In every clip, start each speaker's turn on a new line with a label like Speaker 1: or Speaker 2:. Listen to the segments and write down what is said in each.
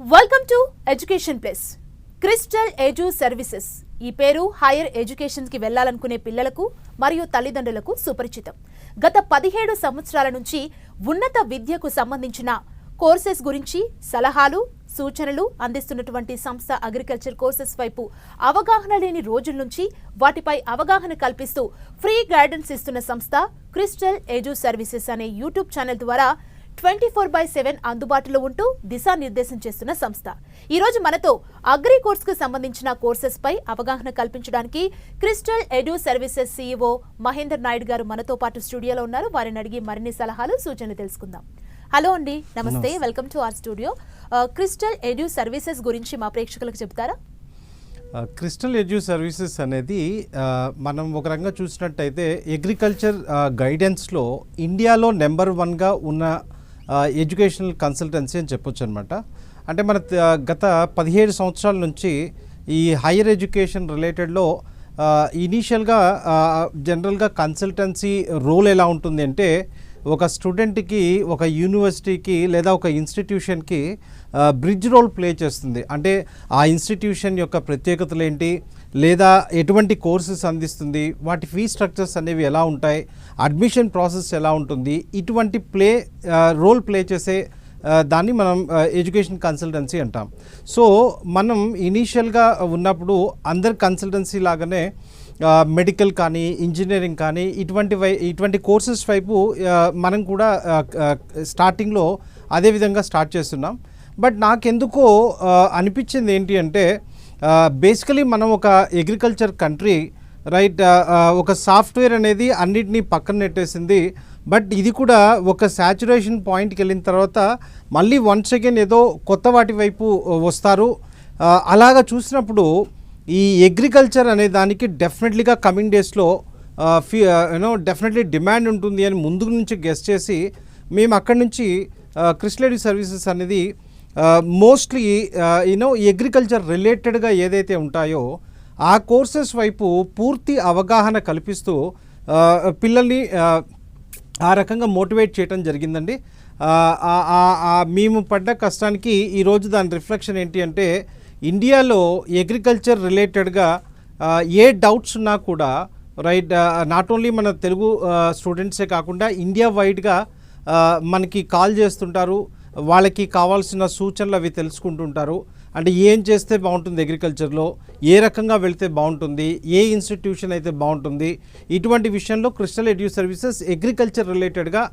Speaker 1: Welcome to education plus crystal edu services ఈ పేరు hire ఎడ్యుకేషన్కి వెళ్ళాలనుకునే పిల్లలకు మరియు తల్లిదండ్రులకు సుపరిచితం. గత పదిహేడు సంవత్సరాల నుంచి ఉన్నత విద్యకు సంబంధించిన కోర్సెస్ గురించి సలహాలు సూచనలు అందిస్తున్నటువంటి సంస్థ అగ్రికల్చర్ కోర్సెస్ వైపు అవగాహన లేని రోజుల నుంచి వాటిపై అవగాహన కల్పిస్తూ ఫ్రీ గైడెన్స్ ఇస్తున్న సంస్థ క్రిస్టల్ ఎజు సర్వీసెస్ అనే యూట్యూబ్ ఛానల్ ద్వారా ట్వంటీ ఫోర్ బై సెవెన్ అందుబాటులో ఉంటూ దిశానిర్దేశం చేస్తున్న సంస్థ. ఈ రోజు మనతో అగ్రి కోర్స్కు సంబంధించిన కోర్సెస్ పై అవగాహన కల్పించడానికి crystal edu services CEO Mahender Naidu గారు మనతో పాటు స్టూడియోలో ఉన్నారు. వారిని అడిగి మరిన్ని సలహాలు సూచనలు తెలుసుకుందాం. హలో అండి నమస్తే. Welcome to our studio. Crystal edu services గురించి మా ప్రేక్షకులకు చెప్తారా?
Speaker 2: క్రిస్టల్ ఎడ్యూ సర్వీసెస్ అనేది మనం ఒక రకంగా చూసినట్టయితే అగ్రికల్చర్ గైడెన్స్లో ఇండియాలో నెంబర్ వన్గా ఉన్న ఎడ్యుకేషనల్ కన్సల్టెన్సీ అని చెప్పొచ్చు అనమాట అంటే మన గత పదిహేడు సంవత్సరాల నుంచి ఈ హైయర్ ఎడ్యుకేషన్ రిలేటెడ్లో ఇనీషియల్గా జనరల్గా కన్సల్టెన్సీ రోల్ ఎలా ఉంటుంది అంటే ఒక స్టూడెంట్కి ఒక యూనివర్సిటీకి లేదా ఒక ఇన్స్టిట్యూషన్కి బ్రిడ్జ్ రోల్ ప్లే చేస్తుంది. అంటే ఆ ఇన్స్టిట్యూషన్ యొక్క ప్రత్యేకతలు ఏంటి? లేదా ఎటువంటి కోర్సెస్ అందిస్తుంది? వాటి ఫీ స్ట్రక్చర్స్ అనేవి ఎలా ఉంటాయి? అడ్మిషన్ ప్రాసెస్ ఎలా ఉంటుంది? ఇటువంటి ప్లే రోల్ ప్లే చేసే దాన్ని మనం ఎడ్యుకేషన్ కన్సల్టెన్సీ అంటాం. సో మనం ఇనీషియల్గా ఉన్నప్పుడు అందరి కన్సల్టెన్సీ లాగానే మెడికల్ కానీ ఇంజనీరింగ్ కానీ ఇటువంటి వై ఇటువంటి కోర్సెస్ వైపు మనం కూడా స్టార్టింగ్లో అదే విధంగా స్టార్ట్ చేస్తున్నాం. బట్ నాకెందుకో అనిపించింది ఏంటి అంటే బేసికలీ మనం ఒక అగ్రికల్చర్ కంట్రీ రైట్ ఒక సాఫ్ట్వేర్ అనేది అన్నిటినీ పక్కన నెట్టేసింది. బట్ ఇది కూడా ఒక శాచురేషన్ పాయింట్కి వెళ్ళిన తర్వాత మళ్ళీ వన్స్ అగైన్ ఏదో కొత్త వాటి వైపు వస్తారు. అలాగ అలాగా చూసినప్పుడు ఈ అగ్రికల్చర్ అనే దానికి డెఫినెట్లీగా కమింగ్ డేస్లో ఫీ యూనో డెఫినెట్లీ డిమాండ్ ఉంటుంది అని ముందు నుంచి గెస్ట్ చేసి మేము అక్కడి నుంచి క్రిస్లేడీ సర్వీసెస్ అనేది మోస్ట్లీ యూనో అగ్రికల్చర్ రిలేటెడ్గా ఏదైతే ఉంటాయో ఆ కోర్సెస్ వైపు పూర్తి అవగాహన కల్పిస్తూ పిల్లల్ని ఆ, రకంగా మోటివేట్ చేయడం జరిగిందండి. మేము పడ్డ కష్టానికి ఈరోజు దాని రిఫ్లెక్షన్ ఏంటి అంటే ఇండియాలో అగ్రికల్చర్ రిలేటెడ్గా ఏ డౌట్స్ ఉన్నా కూడా రైట్ నాట్ ఓన్లీ మన తెలుగు స్టూడెంట్సే కాకుండా ఇండియా వైడ్గా మనకి కాల్ చేస్తుంటారు వాళ్ళకి కావాల్సిన సూచనలు అవి తెలుసుకుంటుంటారు. అంటే ఏం చేస్తే బాగుంటుంది అగ్రికల్చర్లో ఏ రకంగా వెళ్తే బాగుంటుంది ఏ ఇన్స్టిట్యూషన్ అయితే బాగుంటుంది ఇటువంటి విషయంలో క్రిస్టల్ ఎడ్యూ సర్వీసెస్ అగ్రికల్చర్ రిలేటెడ్గా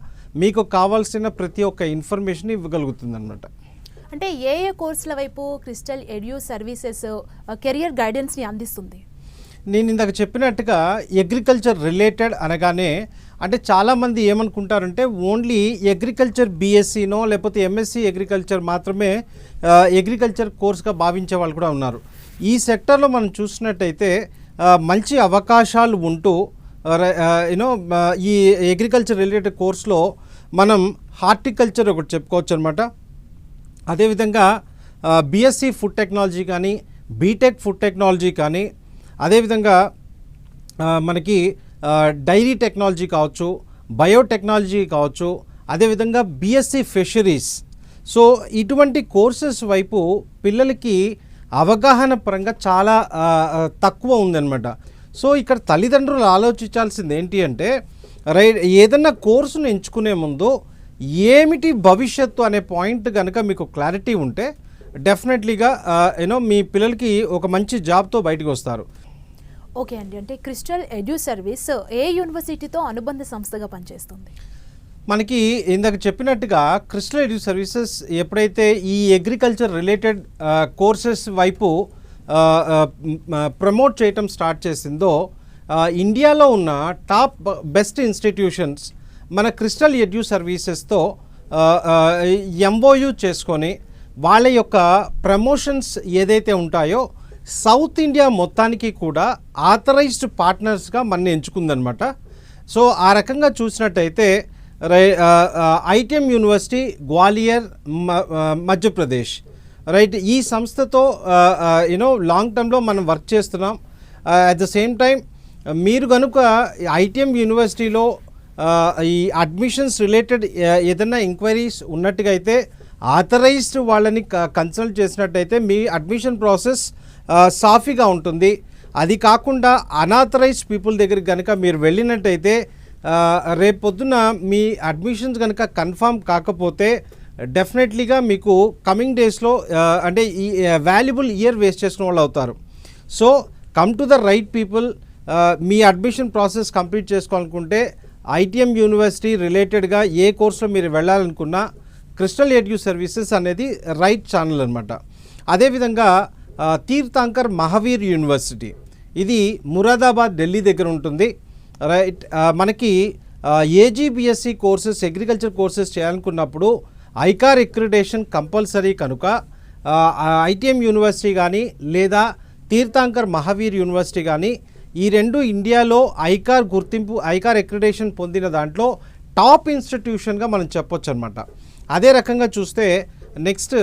Speaker 2: మీకు కావాల్సిన ప్రతి ఒక్క ఇన్ఫర్మేషన్ ఇవ్వగలుగుతుంది అనమాట
Speaker 1: అంటే ఏ ఏ కోర్సుల వైపు క్రిస్టల్ ఎడ్యూ సర్వీసెస్ కెరియర్ గైడెన్స్ని అందిస్తుంది?
Speaker 2: నేను ఇందాక చెప్పినట్టుగా అగ్రికల్చర్ రిలేటెడ్ అనగానే అంటే చాలామంది ఏమనుకుంటారంటే ఓన్లీ అగ్రికల్చర్ బీఎస్సీనో లేకపోతే ఎంఎస్సీ అగ్రికల్చర్ మాత్రమే అగ్రికల్చర్ కోర్స్గా భావించే వాళ్ళు కూడా ఉన్నారు. ఈ సెక్టర్లో మనం చూసినట్టయితే మంచి అవకాశాలు ఉంటూ యూనో ఈ అగ్రికల్చర్ రిలేటెడ్ కోర్స్లో మనం హార్టికల్చర్ ఒకటి చెప్పుకోవచ్చు అనమాట అదేవిధంగా బీఎస్సీ ఫుడ్ టెక్నాలజీ కానీ బీటెక్ ఫుడ్ టెక్నాలజీ కానీ అదేవిధంగా మనకి డైరీ టెక్నాలజీ కావచ్చు బయోటెక్నాలజీ కావచ్చు అదేవిధంగా బీఎస్సీ ఫిషరీస్ సో ఇటువంటి కోర్సెస్ వైపు పిల్లలకి అవగాహన పరంగా చాలా తక్కువ ఉందన్నమాట. సో ఇక్కడ తల్లిదండ్రులు ఆలోచించాల్సింది ఏంటి అంటే రై ఏదన్నా కోర్సును ఎంచుకునే ముందు ఏమిటి భవిష్యత్తు అనే పాయింట్ కనుక మీకు క్లారిటీ ఉంటే డెఫినెట్లీగా యూనో మీ పిల్లలకి ఒక మంచి జాబ్తో బయటకు వస్తారు.
Speaker 1: ఓకే అండి. అంటే క్రిస్టల్ ఎడ్యూ సర్వీస్ ఏ యూనివర్సిటీతో అనుబంధ సంస్థగా పనిచేస్తుంది?
Speaker 2: మనకి ఇందాక చెప్పినట్టుగా క్రిస్టల్ ఎడ్యూ సర్వీసెస్ ఎప్పుడైతే ఈ అగ్రికల్చర్ రిలేటెడ్ కోర్సెస్ వైపు ప్రమోట్ చేయటం స్టార్ట్ చేసిందో ఇండియాలో ఉన్న టాప్ బెస్ట్ ఇన్స్టిట్యూషన్స్ మన క్రిస్టల్ ఎడ్యూ సర్వీసెస్తో ఎంఓయూ చేసుకొని వాళ్ళ యొక్క ప్రమోషన్స్ ఏదైతే ఉంటాయో సౌత్ ఇండియా మొత్తానికి కూడా ఆథరైజ్డ్ పార్ట్నర్స్గా మన ఎంచుకుందనమాట సో ఆ రకంగా చూసినట్టయితే రై ITM university Gwalior Madhya Pradesh. Right ఈ సంస్థతో యూనో లాంగ్ టర్మ్లో మనం వర్క్ చేస్తున్నాం. అట్ ద సేమ్ టైం మీరు కనుక ఐటీఎం యూనివర్సిటీలో ఈ అడ్మిషన్స్ రిలేటెడ్ ఏదైనా ఎంక్వైరీస్ ఉన్నట్టుగా అయితే ఆథరైజ్డ్ వాళ్ళని కన్సల్ట్ చేసినట్టయితే మీ అడ్మిషన్ ప్రాసెస్ సాఫీగా ఉంటుంది. అది కాకుండా అనాథరైజ్డ్ పీపుల్ దగ్గరికి కనుక మీరు వెళ్ళినట్టయితే రేపొద్దున రేపు పొద్దున మీ అడ్మిషన్స్ కనుక కన్ఫర్మ్ కాకపోతే డెఫినెట్లీగా మీకు కమింగ్ డేస్లో అంటే ఈ వాల్యుబుల్ ఇయర్ వేస్ట్ చేసిన వాళ్ళు అవుతారు. So come to the right people me admission process complete చేసుకోవాలనుకుంటే ఐటీఎం యూనివర్సిటీ రిలేటెడ్గా ఏ కోర్సులో మీరు వెళ్ళాలనుకున్నా క్రిస్టల్ ఎడ్యూ సర్వీసెస్ అనేది రైట్ ఛానల్ అనమాట అదేవిధంగా తీర్థాంకర్ మహావీర్ యూనివర్సిటీ. ఇది మురాదాబాద్ ఢిల్లీ దగ్గర ఉంటుంది. రైట్ మనకి AG BSc courses agriculture courses చేయాలనుకున్నప్పుడు ఐకార్ ఎక్రిడేషన్ కంపల్సరీ కనుక ఐటీఎం యూనివర్సిటీ కానీ లేదా తీర్థాంకర్ మహావీర్ యూనివర్సిటీ కానీ ఈ రెండు ఇండియాలో ఐకార్ గుర్తింపు ఐకార్ ఎక్రిడేషన్ పొందిన దాంట్లో టాప్ ఇన్స్టిట్యూషన్గా మనం చెప్పొచ్చు అనమాట అదే రకంగా చూస్తే నెక్స్ట్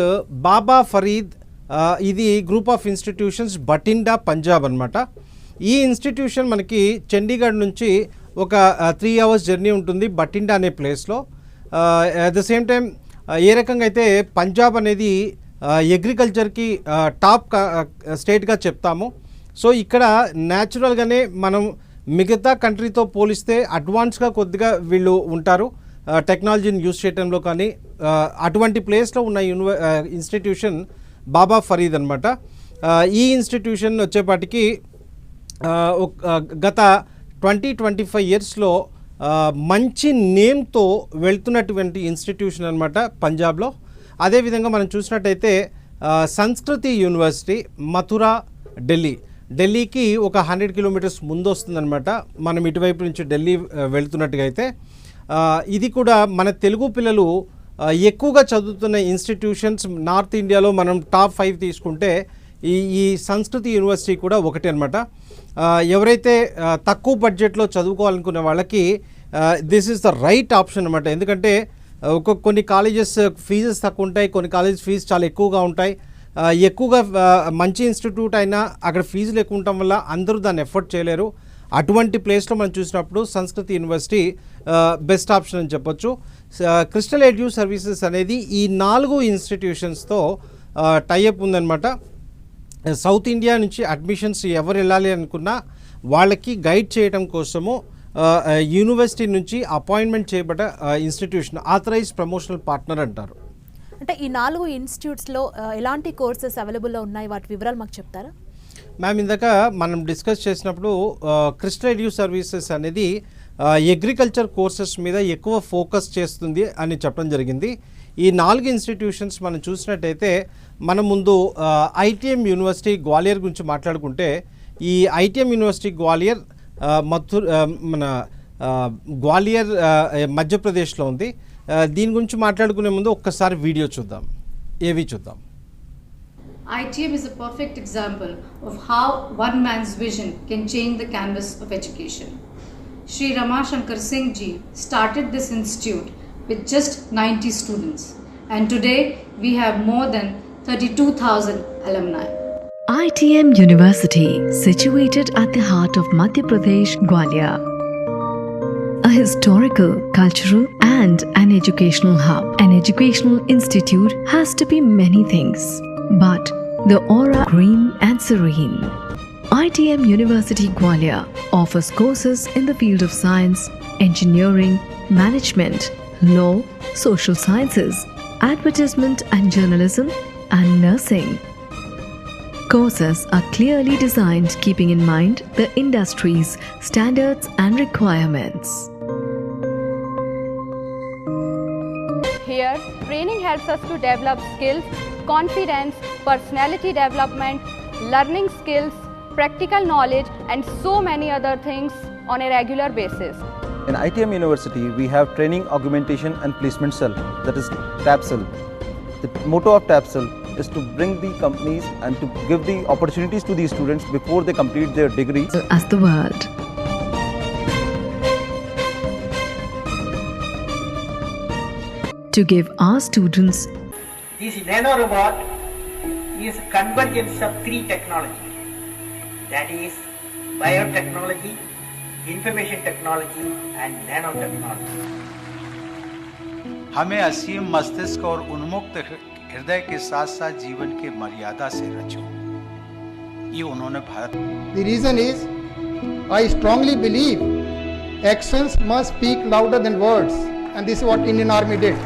Speaker 2: బాబా ఫరీద్ ఇది group of institutions Bathinda Punjab అనమాట ఈ ఇన్స్టిట్యూషన్ మనకి చండీగఢ్ నుంచి ఒక త్రీ అవర్స్ జర్నీ ఉంటుంది బటిండా అనే ప్లేస్లో అట్ ద సేమ్ టైం ఏ రకంగా అయితే పంజాబ్ అనేది అగ్రికల్చర్కి టాప్ స్టేట్గా చెప్తాము సో ఇక్కడ న్యాచురల్గానే మనం మిగతా కంట్రీతో పోలిస్తే అడ్వాన్స్గా కొద్దిగా వీళ్ళు ఉంటారు. టెక్నాలజీని యూజ్ చేయడంలో కానీ అటువంటి ప్లేస్లో ఉన్న యూనివ ఇన్స్టిట్యూషన్ బాబా ఫరీద్ అనమాట ఈ ఇన్స్టిట్యూషన్ వచ్చేపాటికి ఒక- గత ట్వంటీ ట్వంటీ ఫైవ్ ఇయర్స్లో మంచి నేమ్తో వెళ్తున్నటువంటి ఇన్స్టిట్యూషన్ అనమాట పంజాబ్లో. అదేవిధంగా మనం చూసినట్టయితే సంస్కృతి యూనివర్సిటీ మథురా ఢిల్లీ. ఢిల్లీకి ఒక హండ్రెడ్ కిలోమీటర్స్ ముందు వస్తుందన్నమాట మనం ఇటువైపు నుంచి ఢిల్లీ వెళ్తున్నట్టుగా అయితే. ఇది కూడా మన తెలుగు పిల్లలు ఎక్కువగా చదువుతున్న ఇన్స్టిట్యూషన్స్ నార్త్ ఇండియాలో మనం టాప్ ఫైవ్ తీసుకుంటే ఈ ఈ సంస్కృతి యూనివర్సిటీ కూడా ఒకటి అనమాట ఎవరైతే తక్కువ బడ్జెట్లో చదువుకోవాలనుకునే వాళ్ళకి this is the right option అనమాట ఎందుకంటే ఒక కొన్ని కాలేజెస్ ఫీజెస్ తక్కువ ఉంటాయి కొన్ని కాలేజెస్ ఫీజు చాలా ఎక్కువగా ఉంటాయి. ఎక్కువగా మంచి ఇన్స్టిట్యూట్ అయినా అక్కడ ఫీజులు ఎక్కువ ఉండటం వల్ల అందరూ దాన్ని ఎఫర్ట్ చేయలేరు. అటువంటి ప్లేస్లో మనం చూసినప్పుడు సంస్కృతి యూనివర్సిటీ బెస్ట్ ఆప్షన్ అని చెప్పొచ్చు. క్రిస్టల్ ఎడ్యూ సర్వీసెస్ అనేది ఈ నాలుగు ఇన్స్టిట్యూషన్స్తో టైఅప్ ఉందన్నమాట. సౌత్ ఇండియా నుంచి అడ్మిషన్స్ ఎవరు వెళ్ళాలి అనుకున్నా వాళ్ళకి గైడ్ చేయడం కోసము యూనివర్సిటీ నుంచి అపాయింట్మెంట్ చేయబడ్డ ఇన్స్టిట్యూషన్ ఆథరైజ్ ప్రమోషనల్ పార్ట్నర్ అంటారు.
Speaker 1: అంటే ఈ నాలుగు ఇన్స్టిట్యూట్స్లో ఎలాంటి కోర్సెస్ అవైలబుల్లో ఉన్నాయి? వాటి వివరాలు మాకు చెప్తారా?
Speaker 2: మ్యామ్ ఇందాక మనం డిస్కస్ చేసినప్పుడు క్రిస్టల్ ఎడ్యూ సర్వీసెస్ అనేది అగ్రికల్చర్ కోర్సెస్ మీద ఎక్కువ ఫోకస్ చేస్తుంది అని చెప్పడం జరిగింది. ఈ నాలుగు ఇన్స్టిట్యూషన్స్ మనం చూసినట్టయితే మనం ముందు ఐటీఎం యూనివర్సిటీ గ్వాలియర్ గురించి మాట్లాడుకుంటే ఈ ఐటీఎం యూనివర్సిటీ గ్వాలియర్ మథుర్ మన గ్వాలియర్ మధ్యప్రదేశ్లో ఉంది. దీని గురించి మాట్లాడుకునే ముందు ఒక్కసారి వీడియో చూద్దాం ఏవి చూద్దాం
Speaker 3: ITM is a perfect example of how one man's vision can change the canvas of education. Sri Ramashankar Singh ji started this institute with just 90 students, and today we have more than 32,000 alumni.
Speaker 4: ITM University, situated at the heart of Madhya Pradesh, Gwalior. Historical, cultural, and an educational hub. An educational institute has to be many things, but the aura green and serene. ITM University Gwalior offers courses in the field of science, engineering, management, law, social sciences, advertisement and journalism, and nursing. Courses are clearly designed keeping in mind the industry's standards and requirements.
Speaker 5: Here, training helps us to develop skills, confidence, personality development, learning skills, practical knowledge, and so many other things on a regular basis.
Speaker 6: In ITM University, we have Training Augmentation and Placement Cell, that is TAPCEL. The motto of TAPCEL is to bring the companies and to give the opportunities to these students before they complete their degree.
Speaker 4: As the world. To give our students
Speaker 7: This nanorobot is convergence of three technologies. That is biotechnology, information technology and nanotechnology.
Speaker 8: हमें असीम मस्तिष्क और उन्मुक्त हृदय के साथ साथ जीवन के मर्यादा से रचो ये उन्होंने Bharat
Speaker 9: The reason is, I strongly believe actions must speak louder than words, and this is what Indian Army did.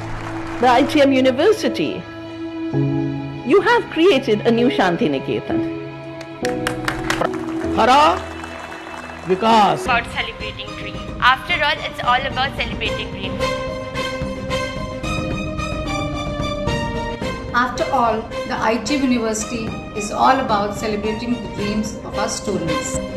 Speaker 10: the ITM University, you have created a new Shanti Niketan.
Speaker 7: Hara Vikas.
Speaker 11: About celebrating dreams. After all, it's all about celebrating dreams.
Speaker 3: After all, the ITM University is all about celebrating the dreams of our students.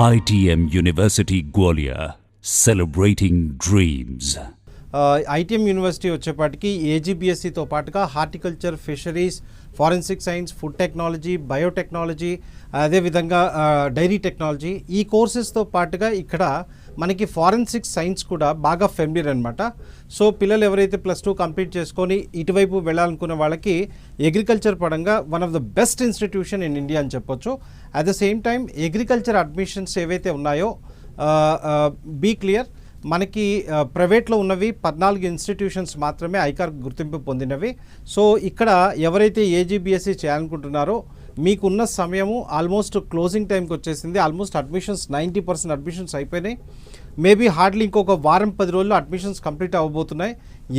Speaker 12: ITM university Gwalior celebrating dreams
Speaker 2: ITM university వచ్చేపాటికి ఏజీబీఎస్సీతో పాటుగా horticulture fisheries forensic science food technology biotechnology అదేవిధంగా uh, dairy technology ఈ కోర్సెస్తో పాటుగా ఇక్కడ మనకి forensic science కూడా బాగా ఫెమిలియర్ అనమాట సో పిల్లలు ఎవరైతే ప్లస్ టూ కంప్లీట్ చేసుకొని ఇటువైపు వెళ్ళాలనుకున్న వాళ్ళకి అగ్రికల్చర్ పరంగా one of the best institution in India అని చెప్పొచ్చు. At the same time agriculture admissions ఏవైతే ఉన్నాయో బీ క్లియర్ మనకి ప్రైవేట్లో ఉన్నవి పద్నాలుగు ఇన్స్టిట్యూషన్స్ మాత్రమే ఐకార్ గుర్తింపు పొందినవి. సో ఇక్కడ ఎవరైతే ఏజీబీఎస్సీ చేయాలనుకుంటున్నారో మీకున్న సమయము ఆల్మోస్ట్ క్లోజింగ్ టైంకి వచ్చేసింది. Almost admissions ninety percent admissions అయిపోయినాయి. మేబీ హార్డ్లీ ఇంకొక వారం పది రోజుల్లో అడ్మిషన్స్ కంప్లీట్ అవ్వబోతున్నాయి.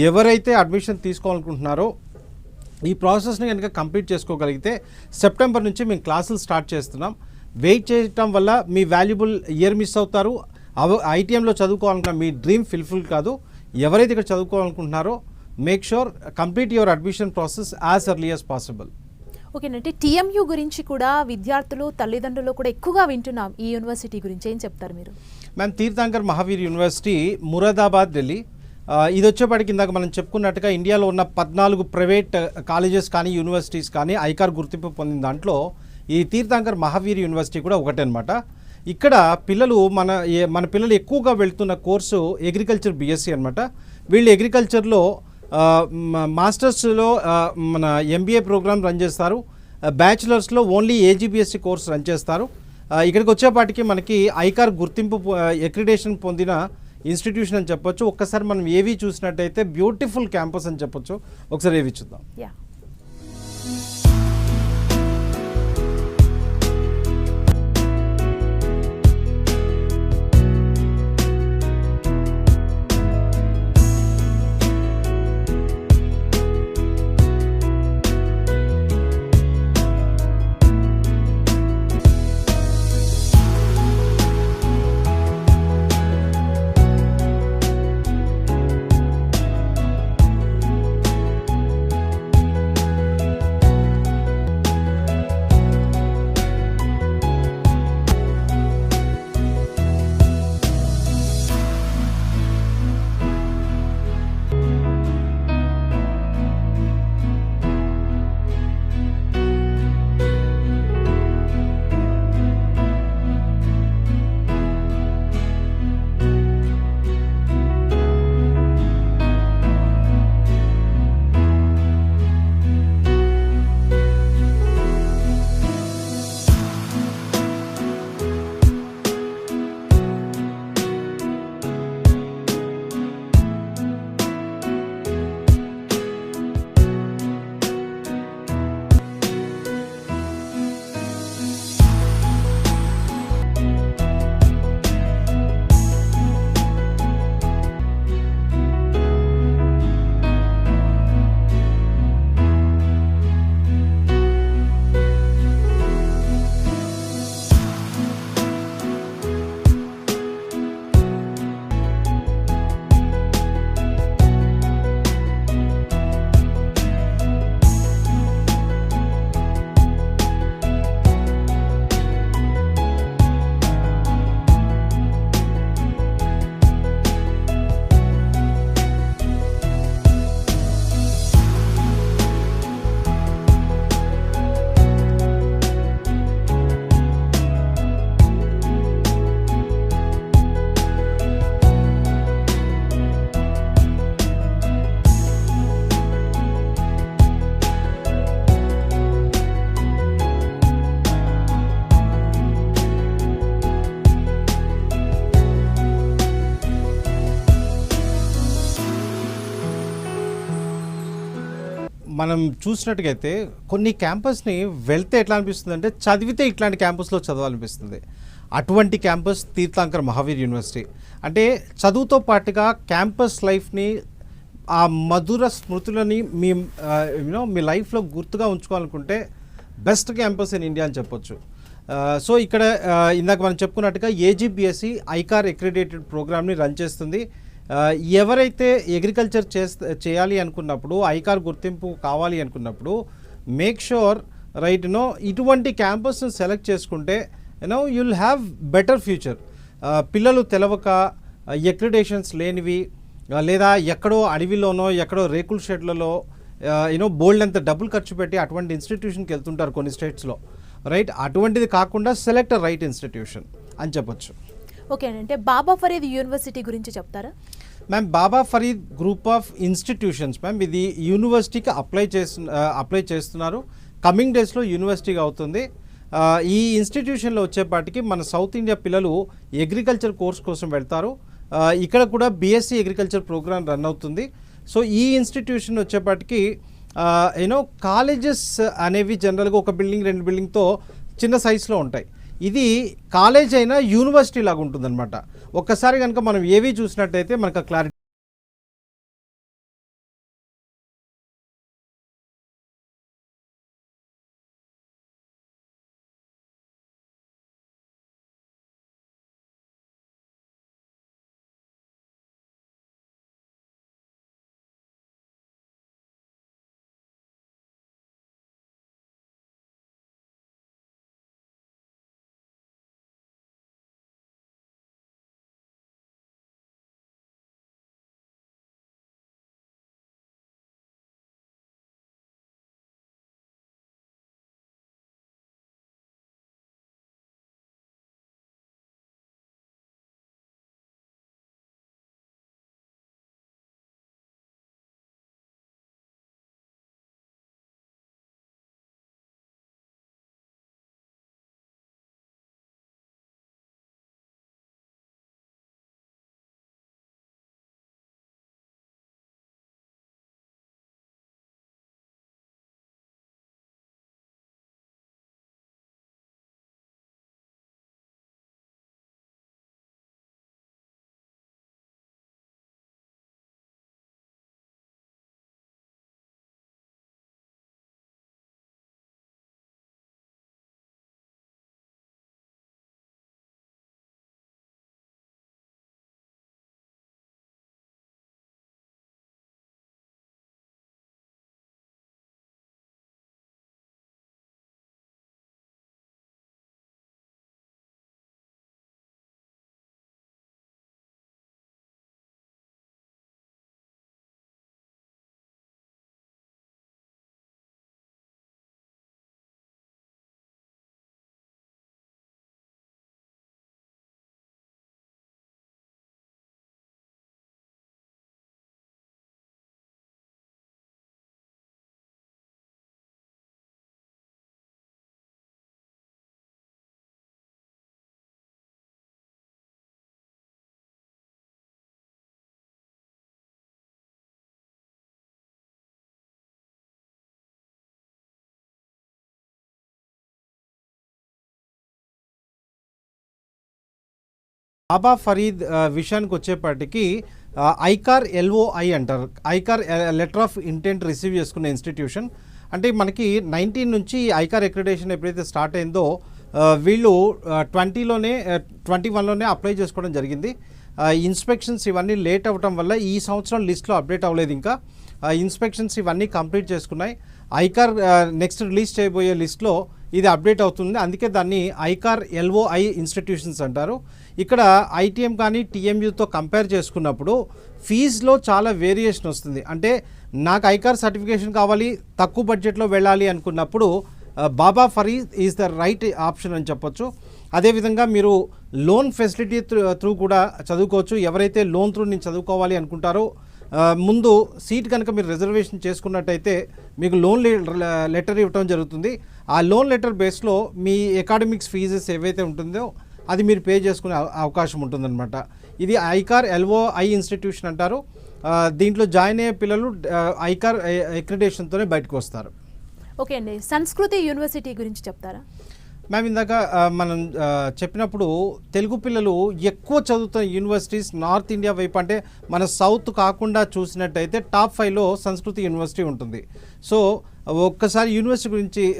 Speaker 2: ఎవరైతే అడ్మిషన్ తీసుకోవాలనుకుంటున్నారో ఈ ప్రాసెస్ని కనుక కంప్లీట్ చేసుకోగలిగితే సెప్టెంబర్ నుంచి మేము క్లాసులు స్టార్ట్ చేస్తున్నాం. వెయిట్ చేయటం వల్ల మీ వాల్యుబుల్ ఇయర్ మిస్ అవుతారు. అవ ఐటీఎంలో చదువుకోవాలనుకున్న మీ డ్రీమ్ ఫిల్ఫుల్ కాదు. ఎవరైతే ఇక్కడ చదువుకోవాలనుకుంటున్నారో make sure complete your admission process as early as possible.
Speaker 1: ఓకేనంటే TMU గురించి కూడా విద్యార్థులు తల్లిదండ్రులు కూడా ఎక్కువగా వింటున్నాం ఈ యూనివర్సిటీ గురించి. ఏం చెప్తారు మీరు?
Speaker 2: Ma'am Teerthanker Mahaveer university Moradabad Delhi. ఇది వచ్చేప్పటికి ఇందాక మనం చెప్పుకున్నట్టుగా ఇండియాలో ఉన్న పద్నాలుగు ప్రైవేట్ కాలేజెస్ కానీ యూనివర్సిటీస్ కానీ ఐకార్ గుర్తింపు పొందిన దాంట్లో ఈ తీర్థాంకర్ మహావీర్ యూనివర్సిటీ కూడా ఒకటే అనమాట ఇక్కడ పిల్లలు మన మన పిల్లలు ఎక్కువగా వెళ్తున్న కోర్సు అగ్రికల్చర్ బీఎస్సీ అనమాట వీళ్ళు అగ్రికల్చర్లో మాస్టర్స్లో మన ఎంబీఏ ప్రోగ్రామ్ రన్ చేస్తారు. బ్యాచిలర్స్లో only AG BSc course run చేస్తారు. ఇక్కడికి వచ్చేపాటికి మనకి ఐకార్ గుర్తింపు ఎక్రిడేషన్ పొందిన ఇన్స్టిట్యూషన్ అని చెప్పొచ్చు. ఒక్కసారి మనం ఏవి చూసినట్టయితే బ్యూటిఫుల్ క్యాంపస్ అని చెప్పొచ్చు. ఒకసారి ఏవి చూద్దాం. మనం చూసినట్టుగైతే కొన్ని క్యాంపస్ని వెళ్తే ఎట్లా అనిపిస్తుంది అంటే చదివితే ఇట్లాంటి క్యాంపస్లో చదవాలనిపిస్తుంది. అటువంటి క్యాంపస్ తీర్థాంకర్ మహావీర్ యూనివర్సిటీ. అంటే చదువుతో పాటుగా క్యాంపస్ లైఫ్ని ఆ మధుర స్మృతులని మీ యూనో మీ లైఫ్లో గుర్తుగా ఉంచుకోవాలనుకుంటే బెస్ట్ క్యాంపస్ ఇన్ ఇండియా అని చెప్పొచ్చు. సో ఇక్కడ ఇందాక మనం చెప్పుకున్నట్టుగా ఏజీబీఎస్సి ఐకార్ అక్రిడేటెడ్ ప్రోగ్రామ్ని రన్ చేస్తుంది. ఎవరైతే అగ్రికల్చర్ చేస్త చేయాలి అనుకున్నప్పుడు ఐకార్ గుర్తింపు కావాలి అనుకున్నప్పుడు మేక్ షూర్ రైట్ నో ఇటువంటి క్యాంపస్ను సెలెక్ట్ చేసుకుంటే you know you'll have better future పిల్లలు తెలవక ఎక్రిడేషన్స్ లేనివి లేదా ఎక్కడో అడవిలోనో ఎక్కడో రేకుల షెడ్లలో యూనో బోల్డ్ అంత డబ్బులు ఖర్చు పెట్టి అటువంటి ఇన్స్టిట్యూషన్కి వెళ్తుంటారు కొన్ని స్టేట్స్లో రైట్ అటువంటిది కాకుండా సెలెక్ట్ రైట్ ఇన్స్టిట్యూషన్ అని చెప్పొచ్చు.
Speaker 1: ఓకే అంటే బాబా ఫరీద్ యూనివర్సిటీ గురించి చెప్తారా?
Speaker 2: Ma'am Baba Farid group of institutions ma'am ఇది యూనివర్సిటీకి అప్లై చేస్తు అప్లై చేస్తున్నారు. కమింగ్ డేస్లో యూనివర్సిటీగా అవుతుంది. ఈ ఇన్స్టిట్యూషన్లో వచ్చేపాటికి మన సౌత్ ఇండియా పిల్లలు అగ్రికల్చర్ కోర్స్ కోసం వెళ్తారు. ఇక్కడ కూడా బీఎస్సీ అగ్రికల్చర్ ప్రోగ్రామ్ రన్ అవుతుంది. సో ఈ ఇన్స్టిట్యూషన్ వచ్చేపాటికి యూనో కాలేజెస్ అనేవి జనరల్గా ఒక బిల్డింగ్ రెండు బిల్డింగ్తో చిన్న సైజులో ఉంటాయి. ఇది కాలేజ్ అయినా యూనివర్సిటీ లాగా ఉంటుందన్నమాట. ఒక్కసారి కనుక మనం ఏవి చూసినట్టయితే మనకు క్లారిటీ బాబా ఫరీద్ విషయానికి వచ్చేపాటికి ఐకార్ ఎల్ఓఐ అంటారు. ICAR letter of intent receive చేసుకున్న ఇన్స్టిట్యూషన్. అంటే మనకి నైన్టీన్ నుంచి ఐకార్ అక్రిడేషన్ ఎప్పుడైతే స్టార్ట్ అయిందో వీళ్ళు ట్వంటీలోనే ట్వంటీ వన్లోనే అప్లై చేసుకోవడం జరిగింది. ఇన్స్పెక్షన్స్ ఇవన్నీ లేట్ అవ్వటం వల్ల ఈ సంవత్సరం లిస్ట్లో అప్డేట్ అవ్వలేదు ఇంకా. ఇన్స్పెక్షన్స్ ఇవన్నీ కంప్లీట్ చేసుకున్నాయి. ఐకార్ నెక్స్ట్ రిలీజ్ చేయబోయే లిస్ట్లో ఇది అప్డేట్ అవుతుంది. అందుకే దాన్ని ఐకార్ ఎల్ఓఐ ఇన్స్టిట్యూషన్స్ అంటారు. ఇక్కడ ఐటీఎం కానీ టీఎంయూతో కంపేర్ చేసుకున్నప్పుడు ఫీజులో చాలా వేరియేషన్ వస్తుంది. అంటే నాకు ఐకార్ సర్టిఫికేషన్ కావాలి తక్కువ బడ్జెట్లో వెళ్ళాలి అనుకున్నప్పుడు Baba Farid is the right option అని చెప్పొచ్చు. అదేవిధంగా మీరు లోన్ ఫెసిలిటీ త్రూ త్రూ కూడా చదువుకోవచ్చు. ఎవరైతే లోన్ త్రూ నేను చదువుకోవాలి అనుకుంటారో ముందు సీట్ కనుక మీరు రిజర్వేషన్ చేసుకున్నట్టయితే మీకు లోన్ లెటర్ ఇవ్వటం జరుగుతుంది. ఆ లోన్ లెటర్ బేస్లో మీ అకాడమిక్స్ ఫీజెస్ ఏవైతే ఉంటుందో అది మీరు పే చేసుకునే అవ- అవకాశం ఉంటుందన్నమాట. ఇది ఐకార్ ఎల్ఓ ఐ ఇన్స్టిట్యూషన్ అంటారు. దీంట్లో జాయిన్ అయ్యే పిల్లలు ఐకార్ అక్రిడేషన్తోనే బయటకు వస్తారు.
Speaker 1: ఓకే అండి. సంస్కృతి యూనివర్సిటీ గురించి చెప్తారా?
Speaker 2: మ్యామ్ ఇందాక మనం చెప్పినప్పుడు తెలుగు పిల్లలు ఎక్కువ చదువుతున్న యూనివర్సిటీస్ నార్త్ ఇండియా వైపు అంటే మన సౌత్ కాకుండా చూసినట్టయితే టాప్ ఫైవ్లో సంస్కృతి యూనివర్సిటీ ఉంటుంది. సో ఒక్కసారి యూనివర్సిటీ గురించి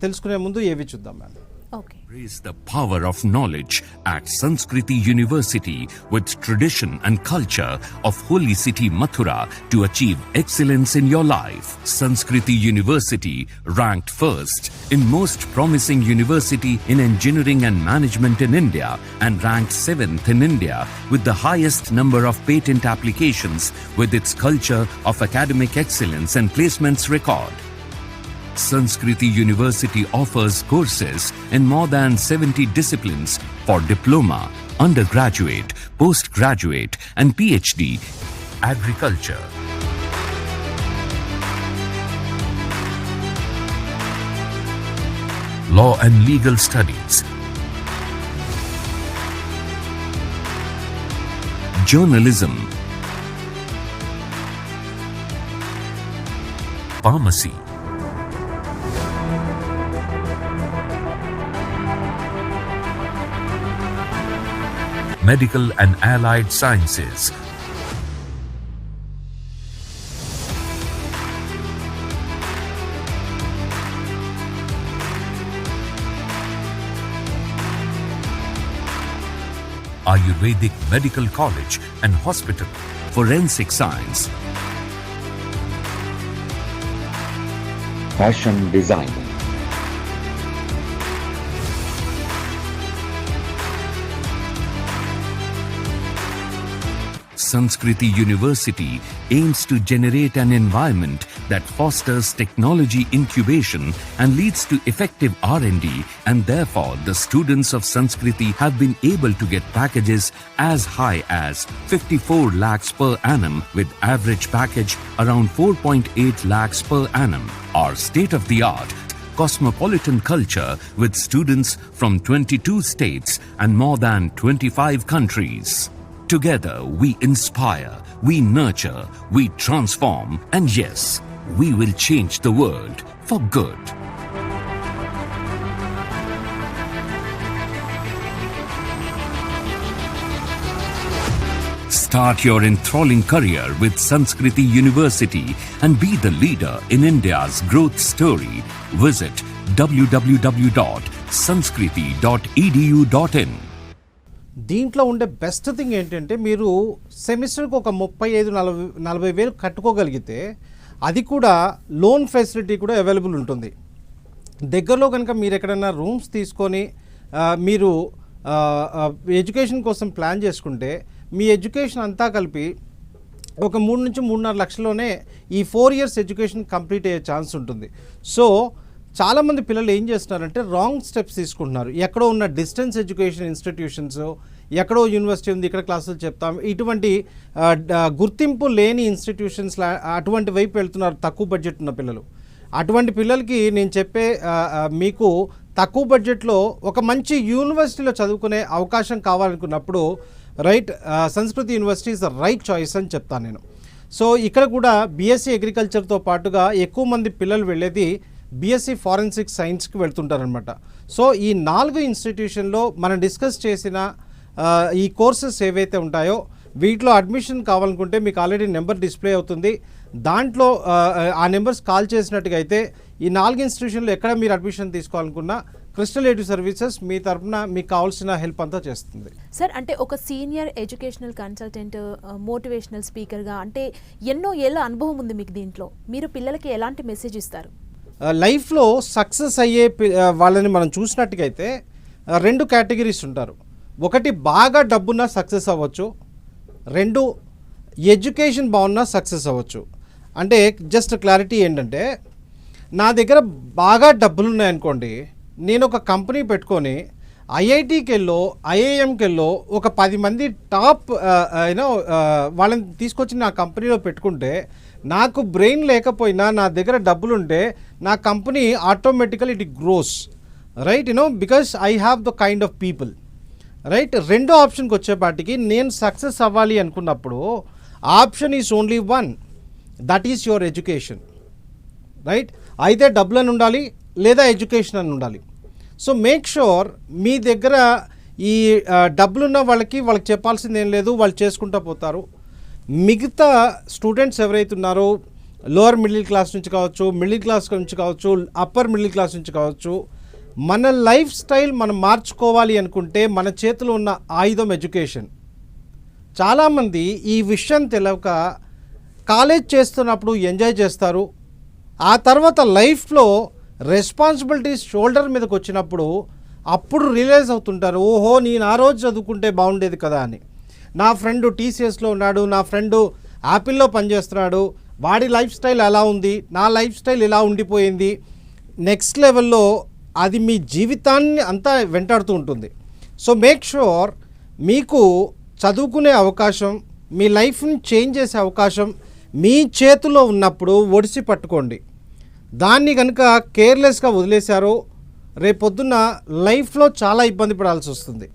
Speaker 2: తెలుసుకునే ముందు ఏవి చూద్దాం ma'am?
Speaker 1: Okay
Speaker 12: Raise the power of knowledge at Sanskriti University with tradition and culture of holy city Mathura to achieve excellence in your life. Sanskriti University ranked first in most promising university in engineering and management in India and ranked seventh in India with the highest number of patent applications with its culture of academic excellence and placements record. Sanskriti University offers courses in more than 70 disciplines for diploma, undergraduate, postgraduate, and PhD. Agriculture. Law and Legal Studies. Journalism. Pharmacy. Medical and allied sciences. Ayurvedic Medical College and Hospital, Forensic Science,
Speaker 13: fashion designing,
Speaker 12: Sanskriti University aims to generate an environment that fosters technology incubation and leads to effective R&D and therefore the students of Sanskriti have been able to get packages as high as 54 lakhs per annum with average package around 4.8 lakhs per annum. Our state of the art cosmopolitan culture with students from 22 states and more than 25 countries. Together, we inspire, we nurture, we transform, and yes, we will change the world for good. Start your enthralling career with Sanskriti University and be the leader in India's growth story. Visit www.sanskriti.edu.in.
Speaker 2: దీంట్లో ఉండే best thing ఏంటంటే మీరు సెమిస్టర్కి ఒక ముప్పై ఐదు నలభై నలభై వేలు కట్టుకోగలిగితే అది కూడా లోన్ ఫెసిలిటీ కూడా అవైలబుల్ ఉంటుంది. దగ్గరలో కనుక మీరు ఎక్కడైనా రూమ్స్ తీసుకొని మీరు ఎడ్యుకేషన్ కోసం ప్లాన్ చేసుకుంటే మీ ఎడ్యుకేషన్ అంతా కలిపి ఒక మూడు నుంచి మూడున్నర లక్షల్లోనే ఈ ఫోర్ ఇయర్స్ ఎడ్యుకేషన్ కంప్లీట్ అయ్యే ఛాన్స్ ఉంటుంది. సో చాలామంది పిల్లలు ఏం చేస్తున్నారంటే రాంగ్ స్టెప్స్ తీసుకుంటున్నారు. ఎక్కడో ఉన్న డిస్టెన్స్ ఎడ్యుకేషన్ ఇన్స్టిట్యూషన్స్ ఎక్కడో యూనివర్సిటీ ఉంది ఇక్కడ క్లాసులు చెప్తాం. ఇటువంటి గుర్తింపు లేని ఇన్స్టిట్యూషన్స్ అటువంటి వైపు వెళ్తున్నారు తక్కువ బడ్జెట్ ఉన్న పిల్లలు. అటువంటి పిల్లలకి నేను చెప్పే మీకు తక్కువ బడ్జెట్లో ఒక మంచి యూనివర్సిటీలో చదువుకునే అవకాశం కావాలనుకున్నప్పుడు right Sanskriti university is the right choice అని చెప్తాను నేను. సో ఇక్కడ కూడా బీఎస్సీ అగ్రికల్చర్తో పాటుగా ఎక్కువ మంది పిల్లలు వెళ్ళేది బీఎస్సీ ఫారెన్సిక్ సైన్స్కి వెళ్తుంటారనమాట సో ఈ నాలుగు ఇన్స్టిట్యూషన్లో మనం డిస్కస్ చేసిన ఈ కోర్సెస్ ఏవైతే ఉంటాయో వీటిలో అడ్మిషన్ కావాలనుకుంటే మీకు ఆల్రెడీ నెంబర్ డిస్ప్లే అవుతుంది. దాంట్లో ఆ, నెంబర్స్ కాల్ చేసినట్టుగా అయితే ఈ నాలుగు ఇన్స్టిట్యూషన్లో ఎక్కడ మీరు అడ్మిషన్ తీసుకోవాలనుకున్నా క్రిస్టల్ ఎడ్యూ సర్వీసెస్ మీ తరపున మీకు కావాల్సిన హెల్ప్ అంతా చేస్తుంది.
Speaker 1: సార్ అంటే ఒక సీనియర్ ఎడ్యుకేషనల్ కన్సల్టెంట్ మోటివేషనల్ స్పీకర్గా అంటే ఎన్నో ఏళ్ళ అనుభవం ఉంది మీకు దీంట్లో. మీరు పిల్లలకి ఎలాంటి మెసేజ్ ఇస్తారు?
Speaker 2: లైఫ్లో సక్సెస్ అయ్యే వాళ్ళని మనం చూసినట్టుగైతే ఆ, రెండు కేటగిరీస్ ఉంటారు. ఒకటి బాగా డబ్బున్న సక్సెస్ అవ్వచ్చు. రెండు ఎడ్యుకేషన్ బాగున్నా సక్సెస్ అవ్వచ్చు. అంటే జస్ట్ క్లారిటీ ఏంటంటే నా దగ్గర బాగా డబ్బులు ఉన్నాయనుకోండి నేను ఒక కంపెనీ పెట్టుకొని ఐఐటికి వెళ్ళో ఐఐఎంకి వెళ్ళో ఒక పది మంది టాప్ యూనో వాళ్ళని తీసుకొచ్చి నా కంపెనీలో పెట్టుకుంటే నాకు బ్రెయిన్ లేకపోయినా నా దగ్గర డబ్బులుంటే నా company automatically it grows. Right you know because I have the kind of people. Right? రెండో ఆప్షన్కి వచ్చేపాటికి నేను సక్సెస్ అవ్వాలి అనుకున్నప్పుడు option is only one. That is your education. Right? అయితే డబ్బులు అని ఉండాలి లేదా ఎడ్యుకేషన్ అని ఉండాలి. సో మేక్ షూర్ మీ దగ్గర ఈ డబ్బులున్న వాళ్ళకి వాళ్ళకి చెప్పాల్సింది ఏం లేదు వాళ్ళు చేసుకుంటూ పోతారు. మిగతా స్టూడెంట్స్ ఎవరైతే ఉన్నారో లోవర్ మిడిల్ క్లాస్ నుంచి కావచ్చు మిడిల్ క్లాస్ నుంచి కావచ్చు అప్పర్ మిడిల్ క్లాస్ నుంచి కావచ్చు మన లైఫ్ స్టైల్ మనం మార్చుకోవాలి అనుకుంటే మన చేతిలో ఉన్న ఆయుధం ఎడ్యుకేషన్. చాలామంది ఈ విషయం తెలియక కాలేజ్ చేస్తున్నప్పుడు ఎంజాయ్ చేస్తారు. ఆ తర్వాత లైఫ్లో రెస్పాన్సిబిలిటీస్ షోల్డర్ మీదకి వచ్చినప్పుడు అప్పుడు రియలైజ్ అవుతుంటారు. ఓహో నేను ఆ రోజు చదువుకుంటే బాగుండేది కదా అని. నా ఫ్రెండ్ టీసీఎస్లో ఉన్నాడు నా ఫ్రెండ్ యాపిల్లో పనిచేస్తున్నాడు వాడి లైఫ్ స్టైల్ ఎలా ఉంది నా లైఫ్ స్టైల్ ఇలా ఉండిపోయింది. నెక్స్ట్ లెవెల్లో అది మీ జీవితాన్ని అంతా వెంటాడుతూ ఉంటుంది. సో మేక్ షూర్ మీకు చదువుకునే అవకాశం మీ లైఫ్ని చేంజ్ చేసే అవకాశం మీ చేతిలో ఉన్నప్పుడు ఒడిసి పట్టుకోండి. దాన్ని కనుక కేర్లెస్గా వదిలేశారో రేపొద్దున్న లైఫ్లో చాలా ఇబ్బంది పడాల్సి వస్తుంది.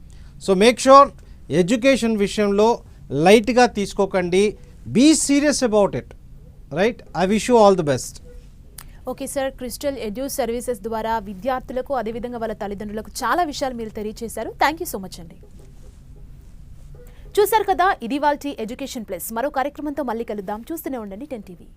Speaker 2: సో మేక్ షూర్ ఎడ్యుకేషన్ విషయంలో లైట్గా తీసుకోకండి. Be serious about it right I wish you all the best
Speaker 1: okay sir Crystal Edu Services ద్వారా విద్యార్థులకు అదేవిధంగా వాళ్ళ తల్లిదండ్రులకు చాలా విషయాలు మీరు తెలియజేశారు థ్యాంక్ యూ సో మచ్ అండి. చూశారు కదా ఇది వాళ్ళ ఎడ్యుకేషన్ ప్లస్ మరో కార్యక్రమంతో మళ్ళీ కలుద్దాం. చూస్తూనే ఉండండి టెన్ టీవీ